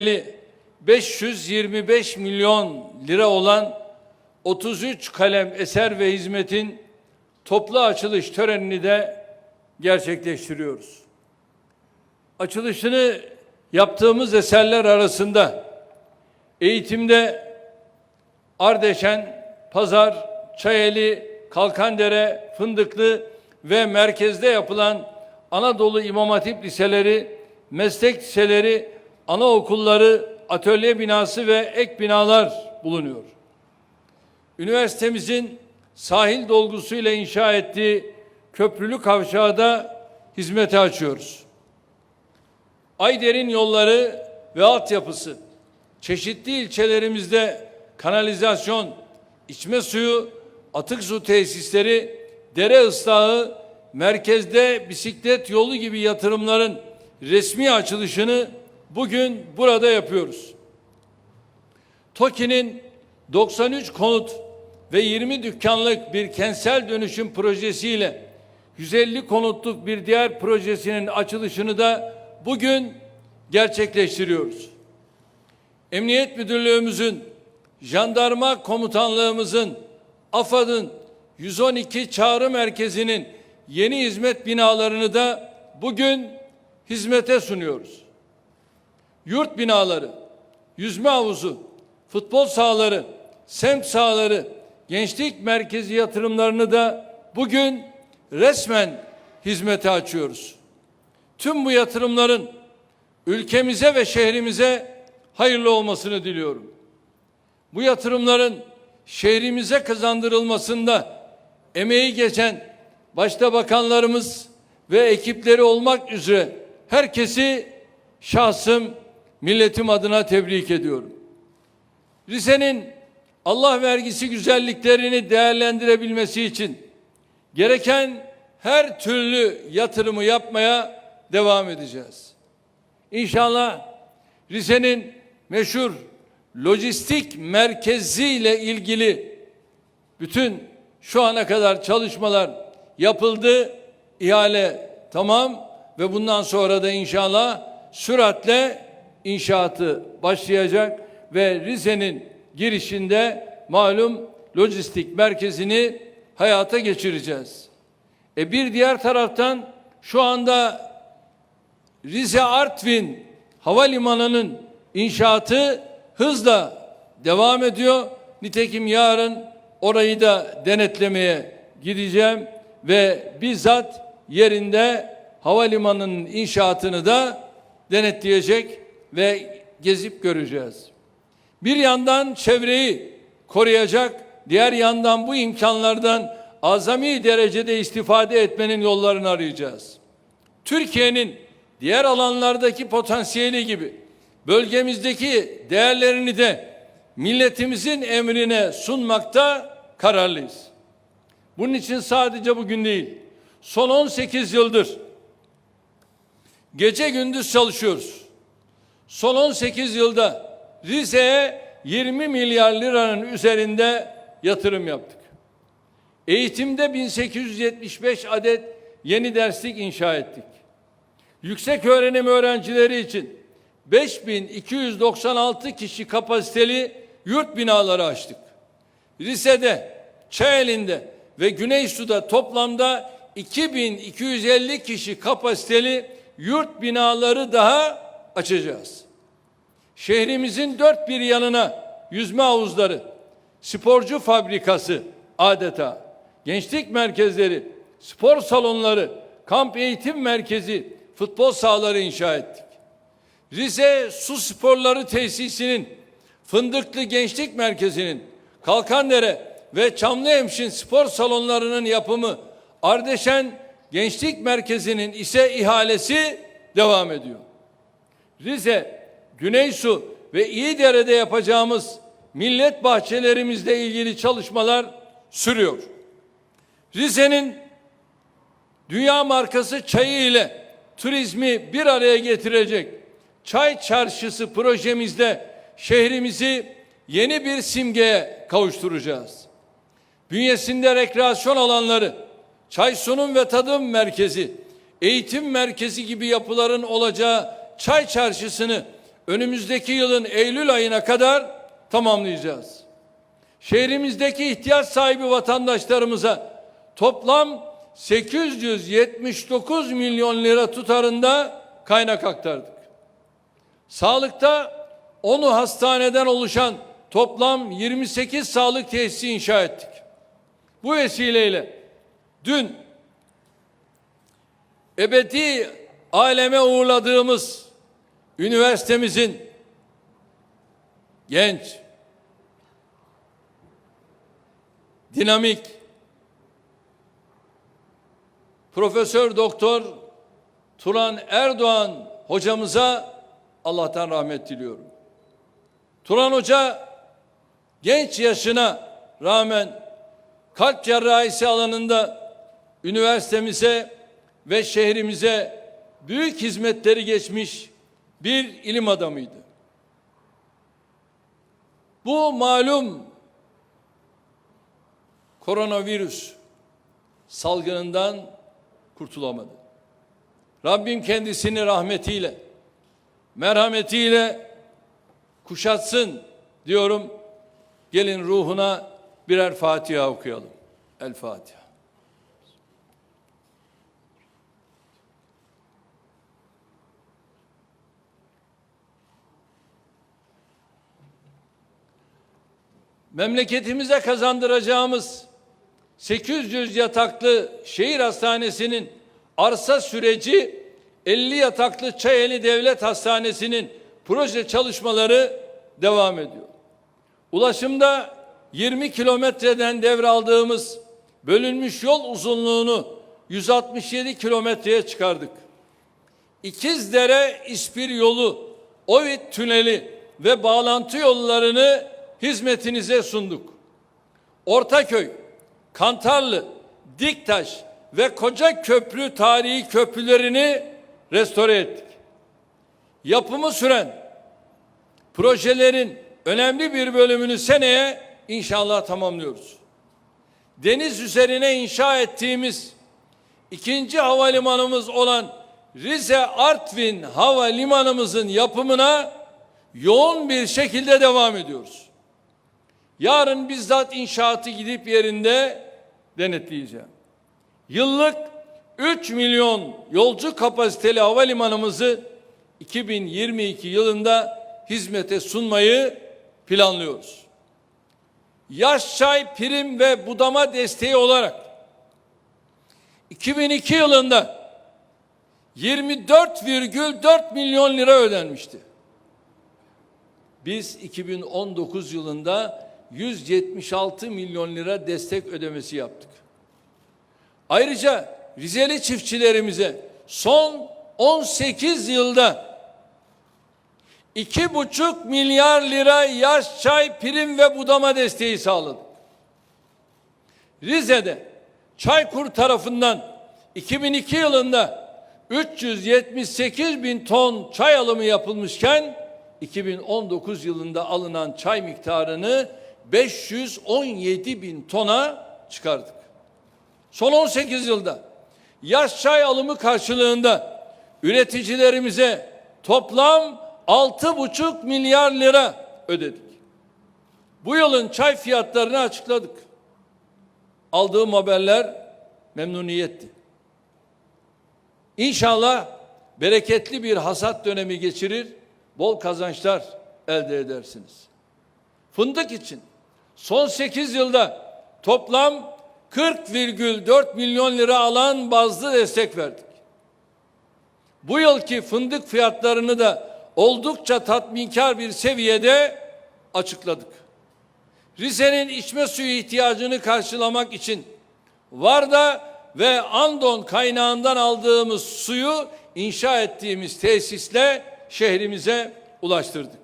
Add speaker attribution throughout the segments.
Speaker 1: 525 milyon lira olan 33 kalem eser ve hizmetin toplu açılış törenini de gerçekleştiriyoruz. Açılışını yaptığımız eserler arasında eğitimde Ardeşen, Pazar, Çayeli, Kalkandere, Fındıklı ve merkezde yapılan Anadolu İmam Hatip liseleri, meslek liseleri, anaokulları, atölye binası ve ek binalar bulunuyor. Üniversitemizin sahil dolgusuyla inşa ettiği köprülü kavşağı da hizmete açıyoruz. Ayder'in yolları ve altyapısı, çeşitli ilçelerimizde kanalizasyon, içme suyu, atık su tesisleri, dere ıslahı, merkezde bisiklet yolu gibi yatırımların resmi açılışını bugün burada yapıyoruz. TOKİ'nin 93 konut ve 20 dükkanlık bir kentsel dönüşüm projesiyle 150 konutluk bir diğer projesinin açılışını da bugün gerçekleştiriyoruz. Emniyet Müdürlüğümüzün, Jandarma Komutanlığımızın, AFAD'ın 112 çağrı merkezinin yeni hizmet binalarını da bugün hizmete sunuyoruz. Yurt binaları, yüzme havuzu, futbol sahaları, semt sahaları, gençlik merkezi yatırımlarını da bugün resmen hizmete açıyoruz. Tüm bu yatırımların ülkemize ve şehrimize hayırlı olmasını diliyorum. Bu yatırımların şehrimize kazandırılmasında emeği geçen başta bakanlarımız ve ekipleri olmak üzere herkesi şahsım milletim adına tebrik ediyorum. Rize'nin Allah vergisi güzelliklerini değerlendirebilmesi için gereken her türlü yatırımı yapmaya devam edeceğiz. İnşallah Rize'nin meşhur lojistik merkeziyle ilgili bütün şu ana kadar çalışmalar yapıldı. İhale tamam ve bundan sonra da inşallah süratle inşaatı başlayacak ve Rize'nin girişinde malum lojistik merkezini hayata geçireceğiz. E bir diğer taraftan şu anda Rize Artvin Havalimanı'nın inşaatı hızla devam ediyor. Nitekim yarın orayı da denetlemeye gideceğim ve bizzat yerinde havalimanının inşaatını da denetleyecek ve gezip göreceğiz. Bir yandan çevreyi koruyacak, diğer yandan bu imkanlardan azami derecede istifade etmenin yollarını arayacağız. Türkiye'nin diğer alanlardaki potansiyeli gibi bölgemizdeki değerlerini de milletimizin emrine sunmakta kararlıyız. Bunun için sadece bugün değil, son 18 yıldır gece gündüz çalışıyoruz. Son 18 yılda Rize'ye 20 milyar liranın üzerinde yatırım yaptık. Eğitimde 1875 adet yeni derslik inşa ettik. Yüksek öğrenim öğrencileri için 5296 kişi kapasiteli yurt binaları açtık. Rize'de, Çayeli'nde ve Güneysu'da toplamda 2250 kişi kapasiteli yurt binaları daha açacağız. Şehrimizin dört bir yanına yüzme havuzları, sporcu fabrikası adeta, gençlik merkezleri, spor salonları, kamp eğitim merkezi, futbol sahaları inşa ettik. Rize Su Sporları Tesisi'nin, Fındıklı Gençlik Merkezi'nin, Kalkandere ve Çamlıhemşin spor salonlarının yapımı, Ardeşen Gençlik Merkezi'nin ise ihalesi devam ediyor. Rize, Güneysu ve İyidere'de yapacağımız millet bahçelerimizle ilgili çalışmalar sürüyor. Rize'nin dünya markası çayı ile turizmi bir araya getirecek çay çarşısı projemizde şehrimizi yeni bir simgeye kavuşturacağız. Bünyesinde rekreasyon alanları, çay sunum ve tadım merkezi, eğitim merkezi gibi yapıların olacağı çay çarşısını önümüzdeki yılın Eylül ayına kadar tamamlayacağız. Şehrimizdeki ihtiyaç sahibi vatandaşlarımıza toplam 879 milyon lira tutarında kaynak aktardık. Sağlıkta 10'u hastaneden oluşan toplam 28 sağlık tesisi inşa ettik. Bu vesileyle dün ebedi aleme uğurladığımız üniversitemizin genç, dinamik, Profesör Doktor Turan Erdoğan hocamıza Allah'tan rahmet diliyorum. Turan Hoca genç yaşına rağmen kalp cerrahisi alanında üniversitemize ve şehrimize büyük hizmetleri geçmiş bir ilim adamıydı. Bu malum koronavirüs salgınından kurtulamadı. Rabbim kendisini rahmetiyle, merhametiyle kuşatsın diyorum. Gelin ruhuna birer Fatiha okuyalım. El Fatiha. Memleketimize kazandıracağımız 800 yataklı şehir hastanesinin arsa süreci 50 yataklı Çayeli Devlet Hastanesi'nin proje çalışmaları devam ediyor. Ulaşımda 20 kilometreden devraldığımız bölünmüş yol uzunluğunu 167 kilometreye çıkardık. İkizdere İspir yolu, Ovid tüneli ve bağlantı yollarını hizmetinize sunduk. Ortaköy, Kantarlı, Diktaş ve Koca Köprü tarihi köprülerini restore ettik. Yapımı süren projelerin önemli bir bölümünü seneye inşallah tamamlıyoruz. Deniz üzerine inşa ettiğimiz ikinci havalimanımız olan Rize Artvin Havalimanımızın yapımına yoğun bir şekilde devam ediyoruz. Yarın bizzat inşaatı gidip yerinde denetleyeceğim. Yıllık 3 milyon yolcu kapasiteli havalimanımızı 2022 yılında hizmete sunmayı planlıyoruz. Yaş çay prim ve budama desteği olarak 2002 yılında 24,4 milyon lira ödenmişti. Biz 2019 yılında 176 milyon lira destek ödemesi yaptık. Ayrıca Rizeli çiftçilerimize son 18 yılda iki buçuk milyar lira yaş çay prim ve budama desteği sağladık. Rize'de Çaykur tarafından 2002 yılında 378 bin ton çay alımı yapılmışken 2019 yılında alınan çay miktarını 517 bin tona çıkardık. Son 18 yılda yaş çay alımı karşılığında üreticilerimize toplam 6,5 milyar lira ödedik. Bu yılın çay fiyatlarını açıkladık. Aldığım haberler memnuniyetti. İnşallah bereketli bir hasat dönemi geçirir, bol kazançlar elde edersiniz. Fındık için son 8 yılda toplam 40,4 milyon lira alan bazlı destek verdik. Bu yılki fındık fiyatlarını da oldukça tatminkar bir seviyede açıkladık. Rize'nin içme suyu ihtiyacını karşılamak için Varda ve Andon kaynağından aldığımız suyu inşa ettiğimiz tesisle şehrimize ulaştırdık.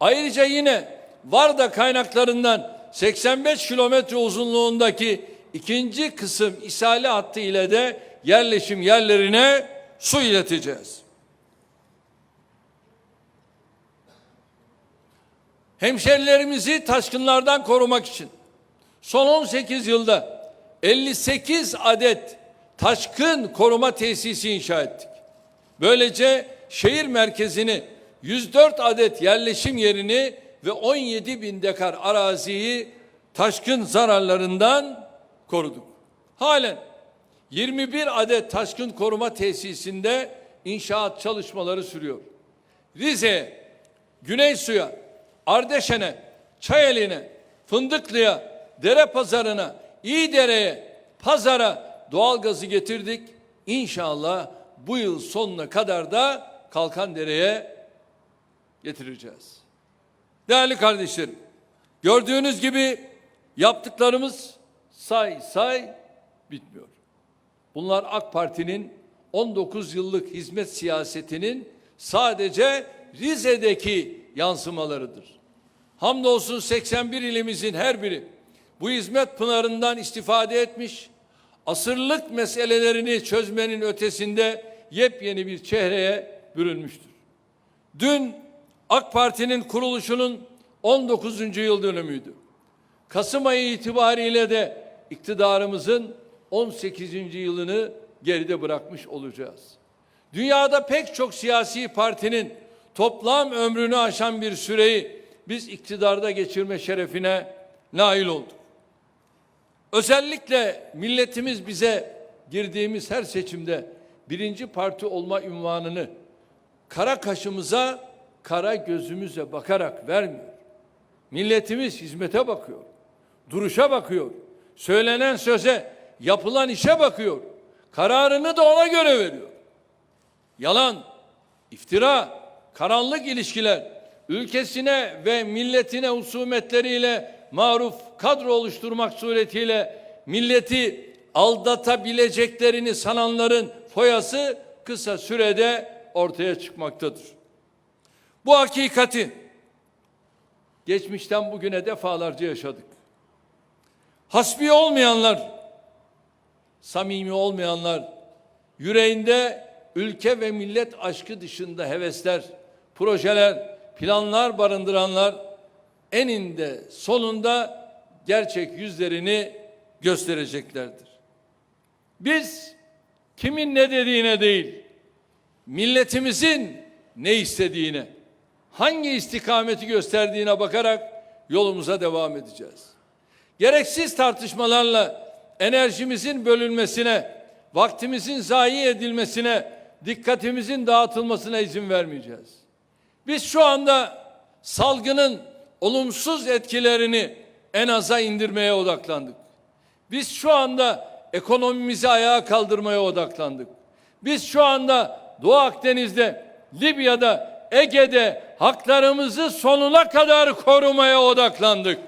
Speaker 1: Ayrıca yine Varda kaynaklarından 85 kilometre uzunluğundaki ikinci kısım isale hattı ile de yerleşim yerlerine su ileteceğiz. Hemşerilerimizi taşkınlardan korumak için son 18 yılda 58 adet taşkın koruma tesisi inşa ettik. Böylece şehir merkezini 104 adet yerleşim yerini ve 17 bin dekar araziyi taşkın zararlarından koruduk. Halen 21 adet taşkın koruma tesisinde inşaat çalışmaları sürüyor. Rize'ye, Güney Su'ya, Ardeşen'e, Çayeli'ne, Fındıklı'ya, Dere Pazarı'na, İyidere'ye, Pazar'a doğalgazı getirdik. İnşallah bu yıl sonuna kadar da Kalkandere'ye getireceğiz. Değerli kardeşlerim, gördüğünüz gibi yaptıklarımız say say bitmiyor. Bunlar AK Parti'nin 19 yıllık hizmet siyasetinin sadece Rize'deki yansımalarıdır. Hamdolsun 81 ilimizin her biri bu hizmet pınarından istifade etmiş, asırlık meselelerini çözmenin ötesinde yepyeni bir çehreye bürünmüştür. Dün AK Parti'nin kuruluşunun 19. yıl dönümüydü. Kasım ayı itibariyle de iktidarımızın 18. yılını geride bırakmış olacağız. Dünyada pek çok siyasi partinin toplam ömrünü aşan bir süreyi biz iktidarda geçirme şerefine nail olduk. Özellikle milletimiz bize girdiğimiz her seçimde birinci parti olma ünvanını kara kaşımıza, kara gözümüze bakarak vermiyor. Milletimiz hizmete bakıyor, duruşa bakıyor, söylenen söze, yapılan işe bakıyor. Kararını da ona göre veriyor. Yalan, iftira, karanlık ilişkiler, ülkesine ve milletine husumetleriyle maruf kadro oluşturmak suretiyle milleti aldatabileceklerini sananların foyası kısa sürede ortaya çıkmaktadır. Bu hakikati geçmişten bugüne defalarca yaşadık. Hasbi olmayanlar, samimi olmayanlar, yüreğinde ülke ve millet aşkı dışında hevesler, projeler, planlar barındıranlar eninde sonunda gerçek yüzlerini göstereceklerdir. Biz kimin ne dediğine değil, milletimizin ne istediğine, hangi istikameti gösterdiğine bakarak yolumuza devam edeceğiz. Gereksiz tartışmalarla enerjimizin bölünmesine, vaktimizin zayi edilmesine, dikkatimizin dağıtılmasına izin vermeyeceğiz. Biz şu anda salgının olumsuz etkilerini en aza indirmeye odaklandık. Biz şu anda ekonomimizi ayağa kaldırmaya odaklandık. Biz şu anda Doğu Akdeniz'de, Libya'da, Ege'de haklarımızı sonuna kadar korumaya odaklandık.